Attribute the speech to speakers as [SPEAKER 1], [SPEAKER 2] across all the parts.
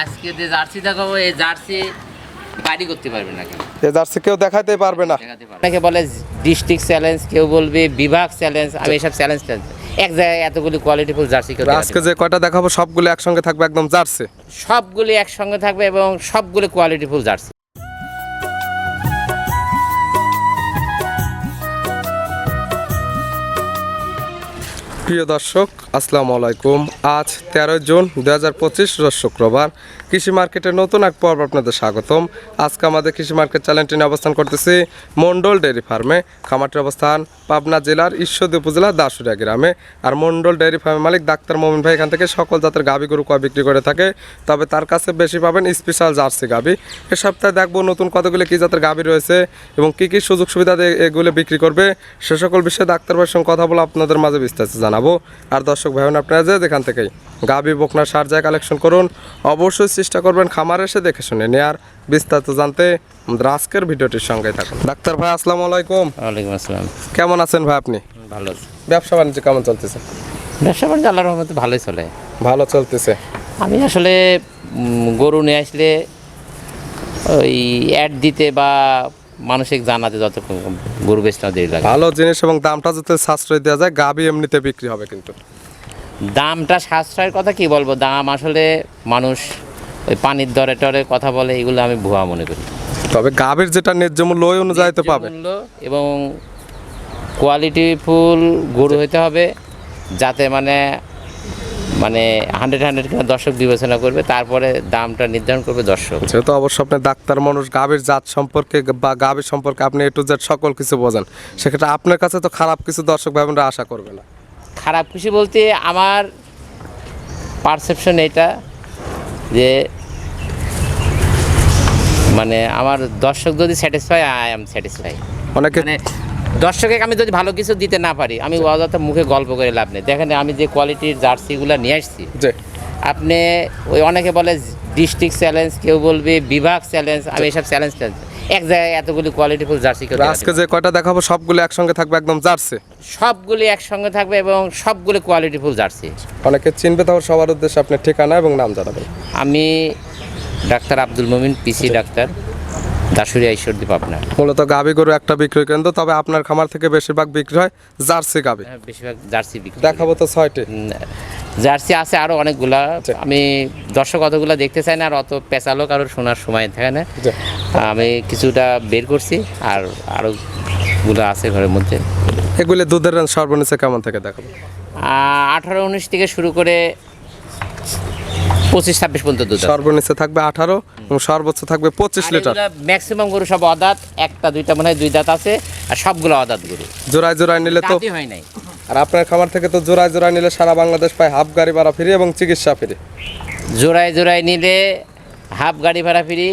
[SPEAKER 1] আজকে যে জার্সি দেখাবো এই জার্সি বাড়ি করতে পারবে না কেউ
[SPEAKER 2] এ জার্সি কেউ দেখাতে পারবে না।
[SPEAKER 1] অনেকে বলে ডিস্ট্রিক্ট চ্যালেঞ্জ কেউ বলবে বিভাগ চ্যালেঞ্জ আমি এসব চ্যালেঞ্জ এক জায়গায় এতগুলি কোয়ালিটিফুল জার্সি কেউ
[SPEAKER 2] আজকে যে কয়টা দেখাবো সবগুলো একসঙ্গে থাকবে একদম জার্সি?
[SPEAKER 1] সবগুলি একসঙ্গে থাকবে এবং সবগুলি কোয়ালিটিফুল জার্সি।
[SPEAKER 2] প্রিয় দর্শক আসসালামু আলাইকুম। আজ তেরোই জুন দু হাজার পঁচিশ শুক্রবার। কৃষি মার্কেটের নতুন এক পর্ব আপনাদের স্বাগতম। আজকে আমাদের কৃষি মার্কেট চ্যানেলটি নিয়ে অবস্থান করতেছি মন্ডল ডেয়ারি ফার্মে। খামারটির অবস্থান পাবনা জেলার ঈশ্বরদী উপজেলার দাসুরিয়া গ্রামে। আর মন্ডল ডেয়ারি ফার্মের মালিক ডাক্তার মোমিন ভাই এখান থেকে সকল জাতের গাভী গরু কয় বিক্রি করে থাকে, তবে তার কাছে বেশি পাবেন স্পেশাল জার্সি গাভী। এ সপ্তাহে দেখব নতুন কতগুলো কী জাতের গাভী রয়েছে এবং কী কী সুযোগ সুবিধা এগুলো বিক্রি করবে। সে সকল বিষয়ে ডাক্তার ভাইয়ের সঙ্গে কথা বলে আপনাদের মাঝে বিস্তারিত জানাব। আর দর্শক ভাই আপনারা যে যেখান থেকেই গাভী, বকনা, সার যায় কালেকশন করুন, অবশ্যই চেষ্টা করবেন খামার এসে দেখে শুনে নেয়ার বিস্তারিত জানতে আমাদের আজকের ভিডিওটির সঙ্গে থাকুন। ডাক্তার ভাই আসসালামু আলাইকুম।
[SPEAKER 1] ওয়ালাইকুম আসসালাম।
[SPEAKER 2] কেমন আছেন ভাই আপনি?
[SPEAKER 1] ভালো আছে।
[SPEAKER 2] ব্যবসা বাণিজ্য কেমন চলতেছে?
[SPEAKER 1] ব্যবসা বাণিজ্য আল্লাহর রহমতে ভালোই চলে।
[SPEAKER 2] ভালো চলতেছে।
[SPEAKER 1] আমি আসলে গরু নিয়ে আসলে ওই অ্যাড দিতে বা মানসিক জানাতে যত গরু বেচতে দেরি লাগে।
[SPEAKER 2] ভালো জিনিস এবং দামটা যাতে সাশ্রয় দেওয়া যায় গাভী এমনিতে বিক্রি হবে কিন্তু।
[SPEAKER 1] দামটা সাশ্রয়ের কথা কি বলব? দাম আসলে মানুষ ওই পানির দরে টরে কথা বলে এগুলো আমি ভুয়া মনে করি।
[SPEAKER 2] তবে গাভীর যেটা ন্যায্য মূল্য ওই অনুযায়ী তো পাবে।
[SPEAKER 1] মূল্য এবং কোয়ালিটি ফুল গরু হতে হবে যাতে মানে মানে হান্ড্রেড হান্ড্রেড কিনা দর্শক বিবেচনা করবে তারপরে দামটা নির্ধারণ করবে দর্শক।
[SPEAKER 2] যেহেতু অবশ্য আপনি ডাক্তার মানুষ গাভীর জাত সম্পর্কে বা গাভীর সম্পর্কে আপনি এ টু জেড সকল কিছু বোঝেন সেক্ষেত্রে আপনার কাছে তো খারাপ কিছু দর্শক ভাই বোনরা আশা করবে না।
[SPEAKER 1] খারাপ কিছু বলতে আমার পারসেপশন এটা যে মানে আমার দর্শক যদি স্যাটিসফাই আই এম স্যাটিসফাই
[SPEAKER 2] অনেকে
[SPEAKER 1] মানে দর্শকে আমি যদি ভালো কিছু দিতে না পারি আমি অযথা মুখে গল্প করে লাভ নেই। দেখেন আমি যে কোয়ালিটির জার্সিগুলো নিয়ে আসছি আপনি ওই অনেকে বলে ডিস্ট্রিক্ট চ্যালেঞ্জ কেউ বলবে বিভাগ চ্যালেঞ্জ আমি এসব চ্যালেঞ্জ চ্যালেঞ্জ এক জায়গায় এতগুলি কোয়ালিটিফুল জার্সি কেউ
[SPEAKER 2] আজকে যে কয়টা দেখাবো সবগুলো একসঙ্গে থাকবে একদম জার্সি।
[SPEAKER 1] সবগুলি একসঙ্গে থাকবে এবং সবগুলি কোয়ালিটিফুল জার্সি।
[SPEAKER 2] অনেকে চিনবে তাহলে সবার উদ্দেশ্যে আপনার ঠিকানা এবং নাম জানাবেন।
[SPEAKER 1] আমি ডাক্তার আব্দুল মমিন পিসি ডাক্তার। দাসুরিয়া ঈশ্বরদীপ আপনার।
[SPEAKER 2] মূলত গাভী গরু একটা বিক্রয় কেন্দ্র তবে আপনার খামার থেকে বেশিরভাগ বিক্রি হয় জার্সি গাভী
[SPEAKER 1] হ্যাঁ, বেশিরভাগ জার্সি বিক্রি
[SPEAKER 2] দেখাবো তো ছয়টি।
[SPEAKER 1] জার্সি আছে আরও অনেকগুলা। আমি দর্শক অতগুলা দেখতে চাই না আর অত পেঁচালো কারোর শোনার সময় থাকে না। আমি কিছুটা বের করছি আর আরও গুলো আছে ঘরের মধ্যে।
[SPEAKER 2] এগুলো দুধের সর্বনিচে কেমন থেকে দেখাবো?
[SPEAKER 1] আঠারো উনিশ থেকে শুরু করে পঁচিশ ছাব্বিশ পর্যন্ত দুধ আছে।
[SPEAKER 2] থাকবে আঠারো এবং সর্বোচ্চ থাকবে পঁচিশ লিটার।
[SPEAKER 1] ম্যাক্সিমাম গরু সব অদাঁত একটা দুইটা মনে হয় দুই দাঁত আছে আর সবগুলো অদাঁত গরু।
[SPEAKER 2] জোড়ায় জোড়ায় নিলে তো
[SPEAKER 1] হয় নাই।
[SPEAKER 2] আর আপনার খামার থেকে তো জোড়ায় জোড়ায় নিলে সারা বাংলাদেশ পায় হাফ গাড়ি ভাড়া ফ্রি এবং চিকিৎসা ফ্রি।
[SPEAKER 1] জোড়ায় জোড়ায় নিলে হাফ গাড়ি ভাড়া ফ্রি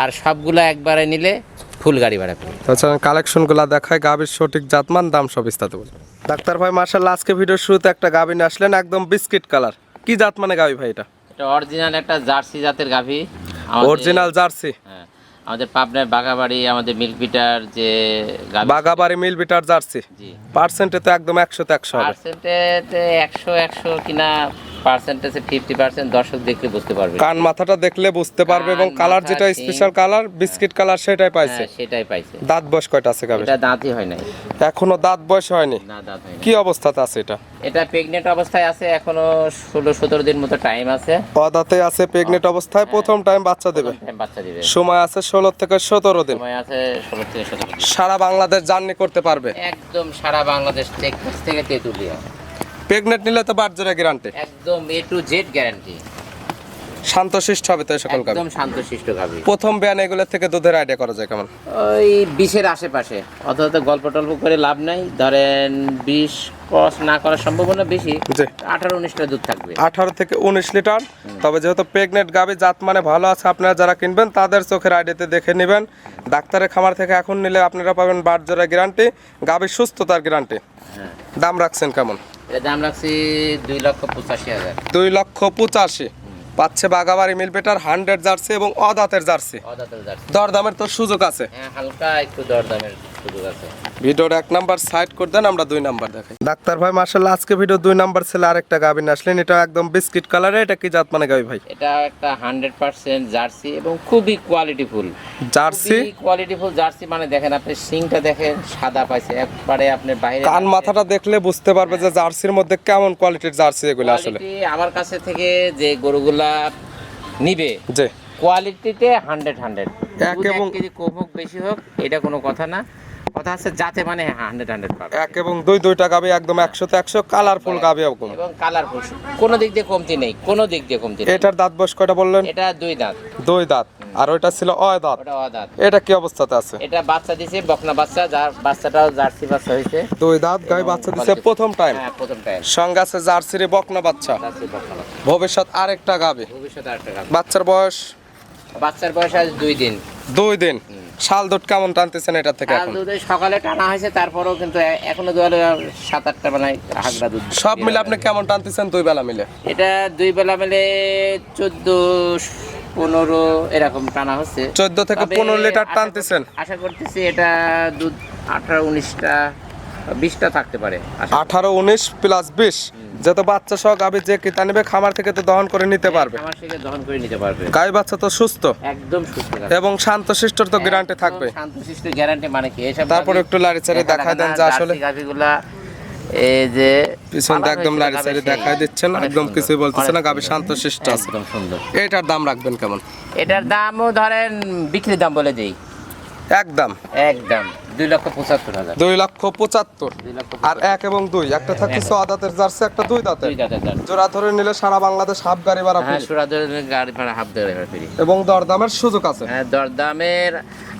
[SPEAKER 1] আর সবগুলো একবারে নিলে ফুল গাড়ি ভাড়া ফ্রি।
[SPEAKER 2] তাছাড়া কালেকশনগুলো দেখায় গাভীর সঠিক জাতমান দাম সব বিস্তারিত বলবেন ডাক্তার ভাই মার্শাল আজকে ভিডিওর শুরুতে একটা গাভী নিয়ে আসলেন একদম বিস্কিট কালার। কি জাত মানে গাভী ভাই এটা?
[SPEAKER 1] এটা অরিজিনাল একটা জার্সি জাতের গাভী।
[SPEAKER 2] Original Jersey.
[SPEAKER 1] হ্যাঁ আমাদের পাবনার বাগাবাড়ি আমাদের মিল্কবিটার যে
[SPEAKER 2] বাগাবাড়ি মিল বিটার জার্সি।
[SPEAKER 1] জি।
[SPEAKER 2] পার্সেন্টে তো একদম একশোতে একশো
[SPEAKER 1] পার্সেন্টে একশো একশো কিনা পার্সেন্টেজে ফিফটি পার্সেন্ট দর্শক দেখলে বুঝতে পারবে।
[SPEAKER 2] কান মাথাটা দেখলে বুঝতে পারবে এবং কালার যেটা স্পেশাল কালার বিস্কিট কালার সেটাই পাইছে।
[SPEAKER 1] হ্যাঁ সেটাই পাইছে।
[SPEAKER 2] দাঁত বয়স কয়টা আছে
[SPEAKER 1] এটা দাঁতই হয় নাই।
[SPEAKER 2] এখনও দাঁত বয়স হয়নি?
[SPEAKER 1] না দাঁত হয়
[SPEAKER 2] কি অবস্থাতে আছে এটা?
[SPEAKER 1] এটা প্রেগনেন্ট অবস্থায় আছে এখনও ষোলো সতেরো দিন মতো টাইম আছে।
[SPEAKER 2] পদাতে আছে প্রেগনেন্ট অবস্থায় প্রথম টাইম বাচ্চা দেবে।
[SPEAKER 1] বাচ্চা দিবে।
[SPEAKER 2] সময় আছে ষোলো থেকে সতেরো দিন।
[SPEAKER 1] সময় আছে ষোলো থেকে সতেরো দিন।
[SPEAKER 2] সারা বাংলাদেশ জার্নি করতে পারবে?
[SPEAKER 1] একদম সারা বাংলাদেশ থেকে তেঁতুলিয়া।
[SPEAKER 2] প্রেগনেন্ট নিলে তো বাটজোড়া গ্যারান্টি
[SPEAKER 1] একদম এ টু জেড গ্যারান্টি
[SPEAKER 2] শান্তশিষ্ট হবে তো সকল গাভী?
[SPEAKER 1] একদম শান্তশিষ্ট গাভী।
[SPEAKER 2] প্রথম ব্যান এগুলোর থেকে দুধের আইডিয়া করা যায় কেমন?
[SPEAKER 1] ওই বিশের আশেপাশে। অথচ গল্প টল্প করে লাভ নাই। ধরেন বিশ ক্রস না করার সম্ভাবনা বেশি। আঠারো উনিশটা দুধ থাকবে।
[SPEAKER 2] আঠারো থেকে উনিশ লিটার। তবে যেহেতু প্রেগনেন্ট গাভী জাত মানে ভালো আছে আপনারা যারা কিনবেন তাদের চোখের আইডিয়াতে দেখে নেবেন। ডাক্তারের খামার থেকে এখন নিলে আপনারা পাবেন বাটজোড়া গ্যারান্টি গাভীর সুস্থতার গ্যারান্টি দাম রাখছেন কেমন?
[SPEAKER 1] দাম রাখছি দুই লক্ষ পঁচাশি হাজার।
[SPEAKER 2] দুই লক্ষ পঁচাশি। পাচ্ছে বাগাবাড়ি মিলবেটার হান্ড্রেড জার্সি এবং অদাতের জার্সি। দরদামের তোর তো সুযোগ আছে।
[SPEAKER 1] হ্যাঁ হালকা একটু দরদামের। সুযোগ আছে।
[SPEAKER 2] ভিডিওর এক নাম্বার সাইড করে দেন আমরা দুই নাম্বার দেখাই। ডাক্তার ভাই মার্শাল্লাহ আজকে ভিডিও দুই নাম্বার ছেলে আরেকটা গাভী নিয়ে আসলেন। এটা একদম বিস্কিট কালারে এটা কি জাত মানে গাভী ভাই?
[SPEAKER 1] এটা একটা হান্ড্রেড পার্সেন্ট জার্সি এবং খুবই কোয়ালিটিফুল
[SPEAKER 2] জার্সি?
[SPEAKER 1] কোয়ালিটিফুল জার্সি মানে দেখেন আপনি সিংটা দেখেন সাদা পাইছে। একবারে আপনার বাইরে
[SPEAKER 2] কান মাথাটা দেখলে বুঝতে পারবে যে জার্সির মধ্যে কেমন কোয়ালিটির জার্সি এগুলো আসলে।
[SPEAKER 1] কোয়ালিটি আমার কাছে থেকে যে গরুগুলা নিবে
[SPEAKER 2] জি।
[SPEAKER 1] কোয়ালিটিতে হান্ড্রেড হান্ড্রেড
[SPEAKER 2] এক এবং-
[SPEAKER 1] কেজি কম হোক বেশি হোক এটা কোনো কথা না। কথা আছে যাতে মানে হান্ড্রেড হান্ড্রেড পাবে।
[SPEAKER 2] এক এবং দুই দুইটা গাভী একদম একশোতে একশো কালারফুল গাভী এরকম
[SPEAKER 1] এবং কালারফুল কোনো দিক দিয়ে কমতি নেই কোনো দিক দিয়ে কমতি নেই।
[SPEAKER 2] এটার দাঁত বয়স কয়টা বললেন?
[SPEAKER 1] এটা দুই দাঁত।
[SPEAKER 2] দুই দাঁত। আর ওইটা ছিল অয় দাঁত।
[SPEAKER 1] ওটা অদাঁত
[SPEAKER 2] এটা কি অবস্থাতে আছে?
[SPEAKER 1] এটা বাচ্চা দিছে বকনা বাচ্চা যার বাচ্চাটাও জার্সি বাচ্চা হয়েছে।
[SPEAKER 2] দুই দাঁত গাই বাচ্চা দিছে প্রথম টাইম
[SPEAKER 1] হ্যাঁ প্রথম টাইম
[SPEAKER 2] সঙ্গে আছে জার্সির বকনা বাচ্চা।
[SPEAKER 1] জার্সি বকনা বাচ্চা।
[SPEAKER 2] ভবিষ্যৎ আরেকটা গাবে।
[SPEAKER 1] ভবিষ্যতে আরেকটা গাভী।
[SPEAKER 2] বাচ্চার বয়স?
[SPEAKER 1] বাচ্চার বয়স আজ দুই দিন।
[SPEAKER 2] দুই দিন। শাল দুধ কেমন টানতেছেন এটা থেকে এখন?
[SPEAKER 1] দুধ সকালে টানা হয়েছে তারপরেও কিন্তু এখনও দুয়ালে সাত আটটা বেলায় হাগড়া দুধ
[SPEAKER 2] সব মিলে আপনি কেমন টানতেছেন দুই বেলা মিলে?
[SPEAKER 1] এটা দুই বেলা মিলে চোদ্দ পনেরো এরকম টানা হচ্ছে।
[SPEAKER 2] চোদ্দ থেকে পনেরো লিটার টানতেছেন?
[SPEAKER 1] আশা করতেছি এটা দুধ আঠারো উনিশটা বিশটা থাকতে পারে।
[SPEAKER 2] আঠারো উনিশ প্লাস বিশ। যত বাচ্চা সহ গাভী যে কিতা নেবে খামার থেকে তো দহন করে নিতে পারবে।
[SPEAKER 1] আমার থেকে দহন করে নিতে পারবে।
[SPEAKER 2] গাই বাচ্চা তো সুস্থ।
[SPEAKER 1] একদম সুস্থ
[SPEAKER 2] এবং শান্ত শিষ্টর তো গ্যারান্টি থাকবে।
[SPEAKER 1] শান্তশিষ্ট গ্যারান্টি মানে কি? এসব
[SPEAKER 2] তারপর একটু লাড়ি চাড়ি
[SPEAKER 1] দেখা
[SPEAKER 2] দেন যে আসলে।
[SPEAKER 1] গাভীগুলা এই যে
[SPEAKER 2] পিছনটা একদম লাড়ি
[SPEAKER 1] সেই।
[SPEAKER 2] দেখায় দিচ্ছেন একদম কিছুই বলতেছে না গাভী শান্ত শিষ্ট আছে।
[SPEAKER 1] একদম সুন্দর।
[SPEAKER 2] এটার দাম রাখবেন কেমন?
[SPEAKER 1] এটার দামও ধরেন বিক্রির দাম বলে দিই।
[SPEAKER 2] একদম।
[SPEAKER 1] একদম। দুই লক্ষ পঁচাত্তর হাজার।
[SPEAKER 2] দুই লক্ষ পঁচাত্তর। আর এক এবং দুই একটা ছ জার্সি একটা দুই দাঁতের। জোড়া ধরে নিলে সারা বাংলাদেশ হাফ গাড়ি ভাড়া
[SPEAKER 1] হ্যাঁ। সুরাদের গাড়ি ভাড়া হাফ দেড় ফ্রি।
[SPEAKER 2] এবং দরদামের সুযোগ আছে।
[SPEAKER 1] হ্যাঁ দরদামের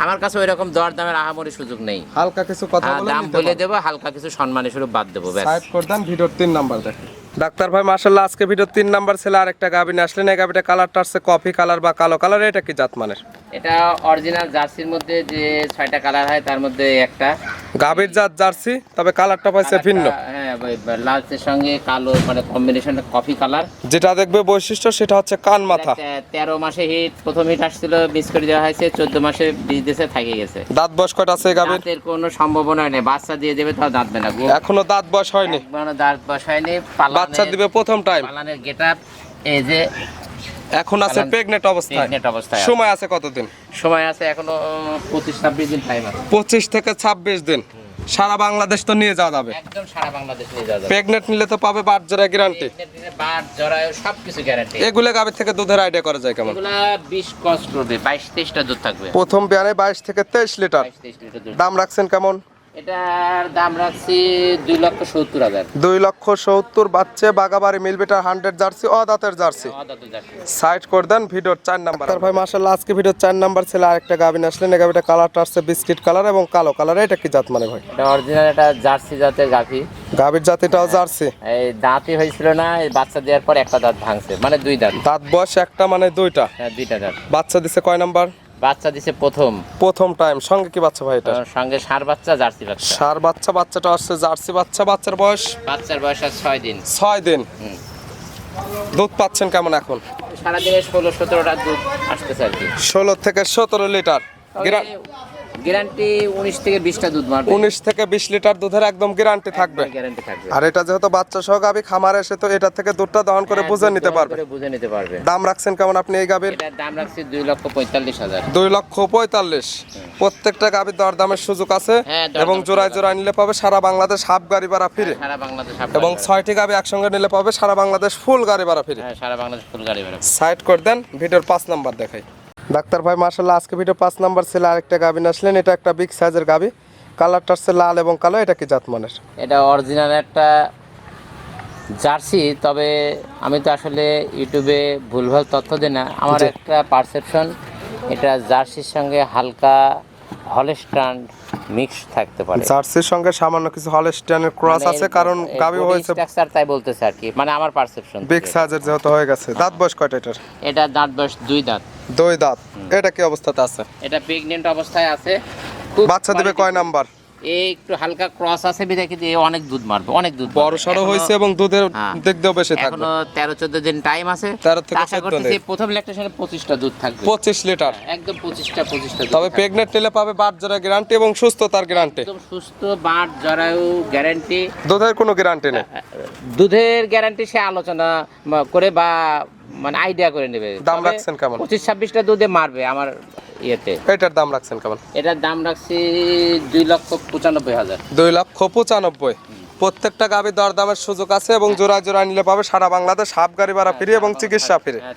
[SPEAKER 1] আমার কাছে ওই রকম দরদামের আহামরি সুযোগ নেই।
[SPEAKER 2] হালকা কিছু কথা
[SPEAKER 1] হ্যাঁ,
[SPEAKER 2] বলে
[SPEAKER 1] দাম বলে দেবো হালকা কিছু সম্মানী স্বরূপ বাদ দেবো
[SPEAKER 2] সাইড করে দেন ভিডিওর তিন নাম্বার দেখেন। ডাক্তার ভাই মার্শাল্লাহ আজকে ভিডিও তিন নাম্বার ছেলে আরেকটা গাভী নিয়ে আসলেন। এই গাভীটা কালারটা আসছে কফি কালার বা কালো কালার এটা কি জাত মানের?
[SPEAKER 1] এটা অরিজিনাল জার্সির মধ্যে যে ছয়টা কালার হয় তার মধ্যে একটা।
[SPEAKER 2] গাভীর জাত জার্সি তবে কালারটা পাইছে ভিন্ন।
[SPEAKER 1] হ্যাঁ লালচের সঙ্গে কালো মানে কম্বিনেশন কফি কালার
[SPEAKER 2] যেটা দেখবে বৈশিষ্ট্য সেটা হচ্ছে কান মাথা।
[SPEAKER 1] তেরো মাসে হিট প্রথম হিট আসছিল মিস করে দেওয়া হয়েছে চোদ্দ মাসে বীজ দেশে থাকে গেছে।
[SPEAKER 2] দাঁত বয়স কয়টা আছে গাভীর?
[SPEAKER 1] কোনো সম্ভাবনা নেই বাচ্চা দিয়ে দেবে তাও দাঁতবে না
[SPEAKER 2] এখনও দাঁত বয়স হয়নি।
[SPEAKER 1] দাঁত বসায়নি
[SPEAKER 2] বাচ্চা দিবে প্রথম টাইম
[SPEAKER 1] পালানের এই যে
[SPEAKER 2] এখন আছে প্রেগনেন্ট অবস্থায়।
[SPEAKER 1] অবস্থায়
[SPEAKER 2] সময় আছে। কতদিন?
[SPEAKER 1] সময় আছে এখনও পঁচিশ ছাব্বিশ দিন টাইম আছে।
[SPEAKER 2] পঁচিশ থেকে ছাব্বিশ দিন। সারা বাংলাদেশ তো নিয়ে যাওয়া যাবে।
[SPEAKER 1] একদম সারা বাংলাদেশ নিয়ে যাওয়া যাবে।
[SPEAKER 2] প্রেগনেন্ট নিলে তো পাবে বাট জোড়া গ্যারান্টি
[SPEAKER 1] বাট দিনে সব কিছু গ্যারান্টি
[SPEAKER 2] এগুলো গাবে থেকে দুধের আইডিয়া করা যায় কেমন?
[SPEAKER 1] এগুলা বিশ কস্ট করবে বাইশ তেইশটা দুধ থাকবে।
[SPEAKER 2] প্রথম বিয়ানে বাইশ থেকে তেইশ লিটার।
[SPEAKER 1] বাইশ তেইশ লিটার
[SPEAKER 2] দাম রাখছেন কেমন?
[SPEAKER 1] এটার দাম রাখছি দুই লক্ষ সত্তর হাজার।
[SPEAKER 2] দুই লক্ষ সত্তর বাচ্চা বাগাবাড়ি মিলবিটার হান্ড্রেড জার্সি ও দাঁতের জার্সি। সাইড করে দেন ভিডিওর চার নাম্বার। তার ভাই মাসাল্লাহ আজকে ভিডিওর চার নাম্বার ছেলে আরেকটা গাভিন আসলেন। এই গাভিটা কালারটা আসছে বিস্কিট কালার এবং কালো কালার এটা কি জাত মানে ভাই?
[SPEAKER 1] এটা অরিজিনাল একটা জার্সি জাতের গাভি।
[SPEAKER 2] গাভির জাতিটাও জার্সি?
[SPEAKER 1] এই দাঁতই হয়েছিল না এই বাচ্চা দেওয়ার পর একটা দাঁত ভাঙছে মানে দুই দাঁত।
[SPEAKER 2] দাঁত বয়স একটা মানে দুইটা?
[SPEAKER 1] হ্যাঁ দুইটা দাঁত।
[SPEAKER 2] বাচ্চা দিছে কয় নাম্বার?
[SPEAKER 1] বাচ্চা দিছে প্রথম।
[SPEAKER 2] প্রথম টাইম সঙ্গে কি বাচ্চা ভাই এটা?
[SPEAKER 1] সঙ্গে সার বাচ্চা জার্সি বাচ্চা।
[SPEAKER 2] সার বাচ্চা বাচ্চাটা আসছে জার্সি বাচ্চা বাচ্চার বয়স?
[SPEAKER 1] বাচ্চার বয়স আছে ছয় দিন।
[SPEAKER 2] ছয় দিন। দুধ পাচ্ছেন কেমন এখন?
[SPEAKER 1] সারাদিনে ষোলো সতেরোটা দুধ আসতেছে আর কি।
[SPEAKER 2] ষোলো থেকে সতেরো লিটার।
[SPEAKER 1] গ্যারান্টি উনিশ থেকে বিশটা দুধ মারবে।
[SPEAKER 2] উনিশ থেকে বিশ লিটার দুধের একদম গ্যারান্টি থাকবে।
[SPEAKER 1] গ্যারান্টি থাকবে।
[SPEAKER 2] আর এটা যেহেতু বাচ্চা সহ গাভী খামারে এসে তো এটা থেকে দুধটা দহন করে
[SPEAKER 1] হ্যাঁ,
[SPEAKER 2] বুঝে নিতে পারবে।
[SPEAKER 1] বুঝে নিতে পারবে।
[SPEAKER 2] দাম রাখছেন কেমন আপনি এই গাভীর
[SPEAKER 1] এটার দাম রাখছি দুই লক্ষ পঁয়তাল্লিশ হাজার।
[SPEAKER 2] দুই লক্ষ পঁয়তাল্লিশ। প্রত্যেকটা গাভীর দরদামের সুযোগ আছে
[SPEAKER 1] হ্যাঁ,
[SPEAKER 2] এবং জোড়ায় জোড়ায় নিলে পাবে সারা বাংলাদেশ হাফ গাড়ি ভাড়া ফিরে।
[SPEAKER 1] সারা বাংলাদেশ হাফ
[SPEAKER 2] এবং
[SPEAKER 1] গাড়ি ভাড়া।
[SPEAKER 2] ছয়টি গাভী একসঙ্গে নিলে পাবে সারা বাংলাদেশ ফুল গাড়ি ভাড়া ফিরে।
[SPEAKER 1] হ্যাঁ সারা বাংলাদেশ ফুল গাড়ি ভাড়া।
[SPEAKER 2] সাইড করে দেন ভিডিওর পাঁচ নাম্বার দেখাই। ডাক্তার ভাই মার্শাল্লাহ আজকে ভিডিও পাঁচ নাম্বার ছেলে আরেকটা গাভী আসলেন। এটা একটা বিগ সাইজের গাভি। কালারটা হচ্ছে লাল এবং কালো এটা কি জাত মানের
[SPEAKER 1] এটা অরিজিনাল একটা জার্সি তবে আমি তো আসলে ইউটিউবে ভুলভাল তথ্য দিই না। আমার একটা পারসেপশন এটা জার্সির সঙ্গে হালকা হলেস্টান মিক্স থাকতে পারে।
[SPEAKER 2] জার্সির সঙ্গে সামান্য কিছু হলস্টিয়ানের ক্রস আছে কারণ গাবি হয়েছে
[SPEAKER 1] স্ট্রাকচার তাই বলতেছে আর কি। মানে আমার পারসেপশন
[SPEAKER 2] বিগ সাইজের যেহেতু হয়ে গেছে। দাঁত বয়স কয়টা এটার?
[SPEAKER 1] এটা দাঁত বয়স দুই দাঁত।
[SPEAKER 2] দুই দাঁত। এটা কি অবস্থাতে আছে?
[SPEAKER 1] এটা প্রেগন্যান্ট অবস্থায় আছে।
[SPEAKER 2] বাচ্চা দিবে কয় নাম্বার?
[SPEAKER 1] একটু হালকা ক্রস আছে কিন্তু অনেক দুধ মারবে অনেক দুধ
[SPEAKER 2] বড়। সড়ো হয়েছে এবং দুধের
[SPEAKER 1] হ্যাঁ।
[SPEAKER 2] দিয়েও বেশি থাকবে।
[SPEAKER 1] এখনও তেরো চোদ্দ দিন টাইম আছে।
[SPEAKER 2] 13 থেকে
[SPEAKER 1] আশা
[SPEAKER 2] 14
[SPEAKER 1] করতেছি
[SPEAKER 2] দিন।
[SPEAKER 1] প্রথম ল্যাকটেশনে দুধ থাকবে।
[SPEAKER 2] পঁচিশ লিটার।
[SPEAKER 1] একদম পঁচিশটা পঁচিশটা দুধ
[SPEAKER 2] তবে নিলে পাবে বাট জোড়া গ্যারান্টি এবং সুস্থতার গ্যারান্টি
[SPEAKER 1] একদম সুস্থ বাট জরায়ু গ্যারান্টি
[SPEAKER 2] দুধের কোনো গ্যারান্টি নেই।
[SPEAKER 1] দুধের গ্যারান্টি সে আলোচনা করে বা মানে আইডিয়া করে নেবে।
[SPEAKER 2] দাম রাখছেন কেমন?
[SPEAKER 1] পঁচিশ ছাব্বিশটা দুধে মারবে আমার ইয়েতে।
[SPEAKER 2] এটার দাম রাখছেন কেমন?
[SPEAKER 1] এটার দাম রাখছি দুই লক্ষ পঁচানব্বই হাজার।
[SPEAKER 2] দুই লক্ষ পঁচানব্বই। প্রত্যেকটা গাভী দরদামের সুযোগ আছে এবং জোড়া জোড়া নিলে পাবে সারা বাংলাদেশ হাফ গাড়ি ভাড়া ফ্রি এবং চিকিৎসা ফ্রি।
[SPEAKER 1] হ্যাঁ,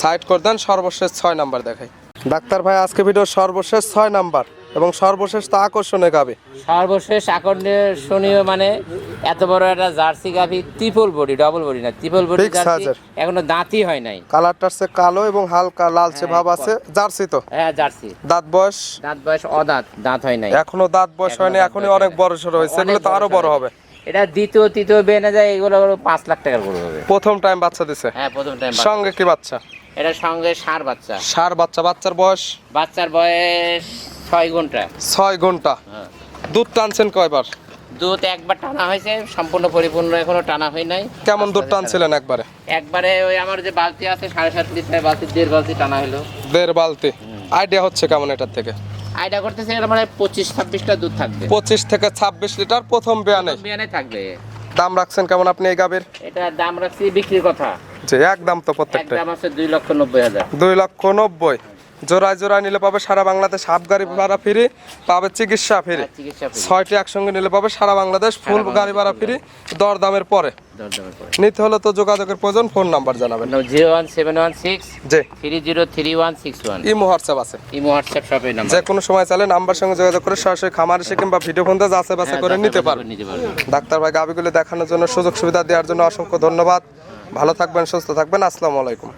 [SPEAKER 2] সাইড করে দেন সর্বশেষ ছয় নাম্বার দেখাই। ডাক্তার ভাই আজকে ভিডিও সর্বশেষ ছয় নাম্বার। এবং সর্বশেষ তো আকর্ষণীয় গাভী
[SPEAKER 1] সর্বশেষ আকর্ষণীয় মানে এত বড় একটা জার্সি গাভি ট্রিপল বডি ডবল বডি না ট্রিপল বডি জার্সি এখনও দাঁতই হয় নাই।
[SPEAKER 2] কালারটা হচ্ছে কালো এবং হালকা লালচে ভাব আছে। জার্সি তো?
[SPEAKER 1] হ্যাঁ জার্সি।
[SPEAKER 2] দাঁত বয়স?
[SPEAKER 1] দাঁত বয়স অদাঁত দাঁত হয় নাই।
[SPEAKER 2] এখনও দাঁত বয়স হয়নি এখনই অনেক বড় সড়ো হয়েছে। এগুলো তো আরও বড় হবে।
[SPEAKER 1] এটা দ্বিতীয় তৃতীয় বেনে যায় এগুলো পাঁচ লাখ টাকার গরু হবে।
[SPEAKER 2] প্রথম টাইম বাচ্চা দিছে?
[SPEAKER 1] হ্যাঁ প্রথম টাইম
[SPEAKER 2] সঙ্গে কি বাচ্চা?
[SPEAKER 1] এটা সঙ্গে সার বাচ্চা।
[SPEAKER 2] সার বাচ্চা বাচ্চার বয়স?
[SPEAKER 1] বাচ্চার বয়স ছয় ঘণ্টা।
[SPEAKER 2] ছয় ঘণ্টা।
[SPEAKER 1] হ্যাঁ।
[SPEAKER 2] দুধ টানছেন কয়বার?
[SPEAKER 1] দুধ একবার টানা হয়েছে সম্পূর্ণ পরিপূর্ণ এখনও টানা হয় নাই।
[SPEAKER 2] কেমন দুধ টানছিলেন একবারে?
[SPEAKER 1] একবারে ওই আমার যে বালতি আছে সাড়ে সাত লিটার বালতি দেড় বালতি টানা হলো।
[SPEAKER 2] দেড় বালতি। আইডিয়া হচ্ছে কেমন এটার থেকে?
[SPEAKER 1] আইডিয়া করতেছে এটা মানে পঁচিশ ছাব্বিশটা দুধ থাকবে।
[SPEAKER 2] পঁচিশ থেকে ছাব্বিশ লিটার প্রথম বিয়ানে।
[SPEAKER 1] বিয়ানে থাকবে।
[SPEAKER 2] দাম রাখছেন কেমন আপনি এই গাভীর?
[SPEAKER 1] এটা দাম রাখছি বিক্রির কথা।
[SPEAKER 2] যে একদম তো প্রত্যেকটা
[SPEAKER 1] একদম আছে দুই লক্ষ নব্বই হাজার।
[SPEAKER 2] দুই লক্ষ নব্বই। জোড়ায় জোড়ায় নিলে পাবে সারা বাংলাদেশ হাফ গাড়ি ভাড়া ফ্রি পাবে চিকিৎসা ফ্রি। ছয়টি একসঙ্গে নিলে পাবে সারা বাংলাদেশ ফুল গাড়ি ভাড়া ফ্রি দর দামের পরে।
[SPEAKER 1] দরদামের পরে।
[SPEAKER 2] নিতে হলে তো যোগাযোগের প্রয়োজন ফোন নাম্বার জানাবেন।
[SPEAKER 1] Zero one seven one six
[SPEAKER 2] যে
[SPEAKER 1] three zero three one six one.
[SPEAKER 2] Imo WhatsApp আছে।
[SPEAKER 1] ইমো হোয়াটসঅ্যাপ শপের নাম্বার।
[SPEAKER 2] যে কোনো সময় চাইলে নাম্বার সঙ্গে যোগাযোগ করে সরাসরি খামার এসে কিংবা ভিডিও ফোন দিয়ে যাচাই বাছাই করে
[SPEAKER 1] নিতে পারবেন।
[SPEAKER 2] ডাক্তার ভাই গাভিগুলি দেখানোর জন্য সুযোগ সুবিধা দেওয়ার জন্য অসংখ্য ধন্যবাদ। ভালো থাকবেন সুস্থ থাকবেন। আসসালামু আলাইকুম।